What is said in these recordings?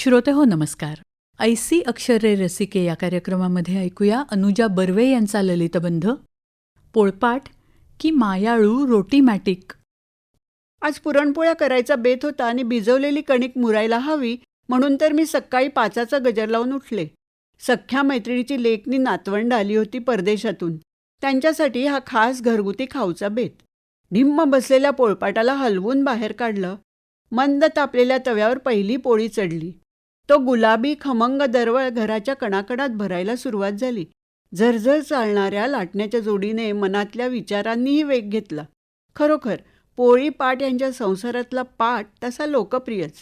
श्रोते हो नमस्कार. ऐसी अक्षरे रसिके या कार्यक्रमामध्ये ऐकूया अनुजा बर्वे यांचा ललितबंध पोळपाट की मायाळू रोटीमॅटिक आज पुरणपोळ्या करायचा बेत होता आणि भिजवलेली कणिक मुरायला हवी म्हणून तर मी सकाळी पाचाचा गजर लावून उठले. सख्ख्या मैत्रिणीची लेकनी नातवंड आली होती परदेशातून. त्यांच्यासाठी हा खास घरगुती खाऊचा बेत. ढिम्म बसलेल्या पोळपाटाला हलवून बाहेर काढलं. मंद तापलेल्या तव्यावर पहिली पोळी चढली. तो गुलाबी खमंग दरवळ घराच्या कणाकणात भरायला सुरुवात झाली. झरझर चालणाऱ्या लाटण्याच्या जोडीने मनातल्या विचारांनीही वेग घेतला. खरोखर पोळी पाट यांच्या संसारातला पाट तसा लोकप्रियच.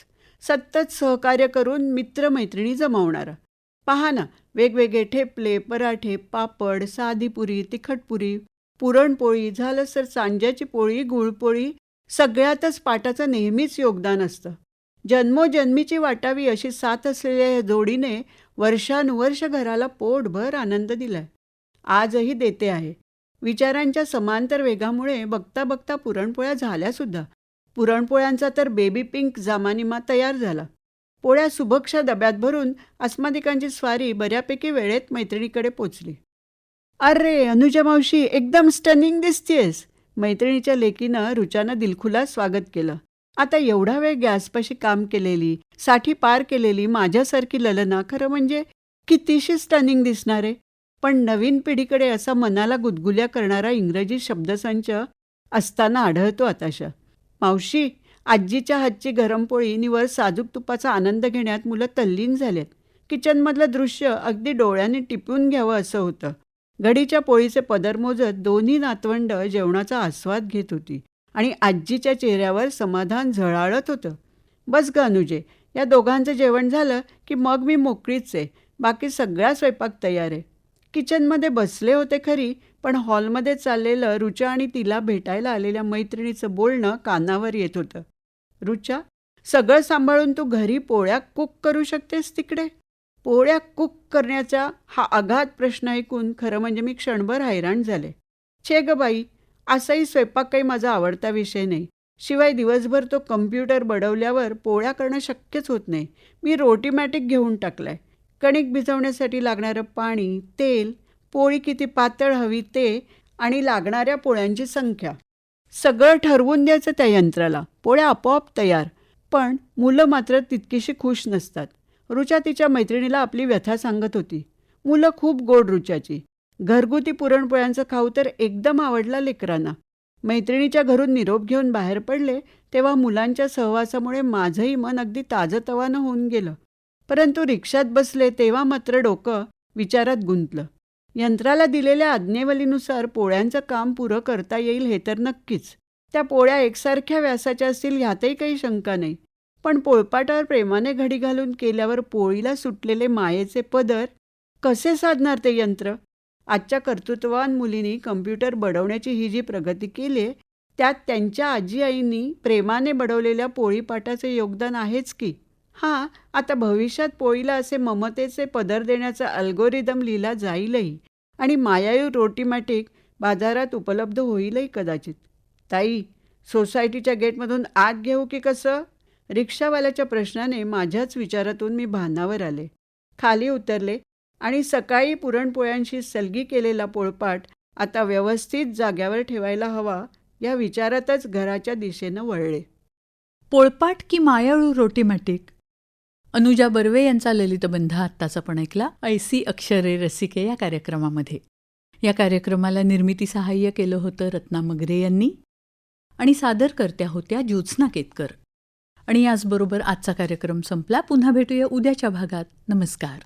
सतत सहकार्य करून मित्रमैत्रिणी जमावणारा. पहा ना वेगवेगळे ठेपले पराठे पापड साधी पुरी तिखटपुरी पुरणपोळी झालं तर सांज्याची पोळी गुळपोळी सगळ्यातच पाटाचं नेहमीच योगदान असतं. जन्मोजन्मीची वाटावी अशी साथ असलेल्या या जोडीने वर्षानुवर्ष घराला पोटभर आनंद दिलाय. आजही देते आहे. विचारांच्या समांतर वेगामुळे बघता बघता पुरणपोळ्या झाल्यासुद्धा पुरणपोळ्यांचा तर बेबी पिंक जामानिमा तयार झाला. पोळ्या सुभक्षा डब्यात भरून अस्मादिकांची स्वारी बऱ्यापैकी वेळेत मैत्रिणीकडे पोचली. अरे अनुजा मावशी एकदम स्टनिंग दिसतेस. मैत्रिणीच्या लेकीनं रुचानं दिलखुलास स्वागत केलं. आता एवढा वेळ गॅसपाशी काम केलेली साठी पार केलेली माझ्यासारखी ललना खरं म्हणजे कितीशी स्टनिंग दिसणारे पण नवीन पिढीकडे असा मनाला गुदगुल्या करणारा इंग्रजी शब्दसंच असताना आढळतो आताशा. मावशी आजीच्या हातची गरम पोळी निवर साजूक तुपाचा आनंद घेण्यात मुलं तल्लीन झालेत. किचनमधलं दृश्य अगदी डोळ्याने टिपून घ्यावं असं होतं. घडीच्या पोळीचे पदर मोजत दोन्ही नातवंड जेवणाचा आस्वाद घेत होती. आणि आजीच्या चेहऱ्यावर समाधान झळाळत होतं. बस ग अनुजे या दोघांचं जेवण झालं की मग मी मोकळीच आहे बाकी सगळा स्वयंपाक तयार आहे. किचनमध्ये बसले होते खरी पण हॉलमध्ये चाललेलं रुचा आणि तिला भेटायला आलेल्या मैत्रिणीचं बोलणं कानावर येत होतं. रुचा सगळं सांभाळून तू घरी पोळ्या कुक करू शकतेस तिकडे? पोळ्या कुक करण्याचा हा अगाध प्रश्न ऐकून खरं म्हणजे मी क्षणभर हैराण झाले. छे ग बाई असाही स्वयंपाक काही माझा आवडता विषय नाही. शिवाय दिवसभर तो कम्प्युटर बडवल्यावर पोळ्या करणं शक्यच होत नाही. मी रोटीमॅटिक घेऊन टाकलाय. कणिक भिजवण्यासाठी लागणारं पाणी तेल पोळी किती पातळ हवी ते आणि लागणाऱ्या पोळ्यांची संख्या. सगळं ठरवून द्यायचं त्या यंत्राला. पोळ्या आपोआप तयार. पण मुलं मात्र तितकीशी खुश नसतात. रुचा तिच्या मैत्रिणीला आपली व्यथा सांगत होती. मुलं खूप गोड रुचाची घरगुती पुरणपोळ्यांचं खाऊ तर एकदम आवडला लेकरांना. मैत्रिणीच्या घरून निरोप घेऊन बाहेर पडले तेव्हा मुलांच्या सहवासामुळे माझंही मन अगदी ताजतवानं होऊन गेलं. परंतु रिक्षात बसले तेव्हा मात्र डोकं विचारात गुंतलं. यंत्राला दिलेल्या आज्ञेवलीनुसार पोळ्यांचं काम पुरं करता येईल हे तर नक्कीच. त्या पोळ्या एकसारख्या व्यासाच्या असतील ह्यातही काही शंका नाही. पण पोळपाटावर प्रेमाने घडी घालून केल्यावर पोळीला सुटलेले मायेचे पदर कसे साधणार ते यंत्र? आजच्या कर्तृत्ववान मुलींनी कम्प्युटर बडवण्याची ही जी प्रगती केली आहे त्यात त्यांच्या आजी आईंनी प्रेमाने बडवलेल्या पोळीपाटाचे योगदान आहेच की? हां आता भविष्यात पोळीला असे ममतेचे पदर देण्याचा अल्गोरिदम लिहिला जाईलही आणि मायायू रोटीमॅटिक बाजारात उपलब्ध होईलही कदाचित. ताई सोसायटीच्या गेटमधून आत घेऊ की कसं? रिक्षावाल्याच्या प्रश्नाने माझ्याच विचारातून मी भानावर आले. खाली उतरले आणि सकाळी पुरणपोळ्यांशी सलगी केलेला पोळपाट आता व्यवस्थित जाग्यावर ठेवायला हवा या विचारातच घराच्या दिशेनं वळले. पोळपाट की मायाळू रोटीमॅटिक अनुजा बर्वे यांचा ललितबंध आत्ताच आपण ऐकला ऐसी अक्षरे रसिके या कार्यक्रमामध्ये. या कार्यक्रमाला निर्मिती सहाय्य केलं होतं रत्ना मगरे यांनी आणि सादरकर्त्या होत्या ज्योत्स्ना केतकर. आणि याचबरोबर आजचा कार्यक्रम संपला. पुन्हा भेटूया उद्याच्या भागात. नमस्कार.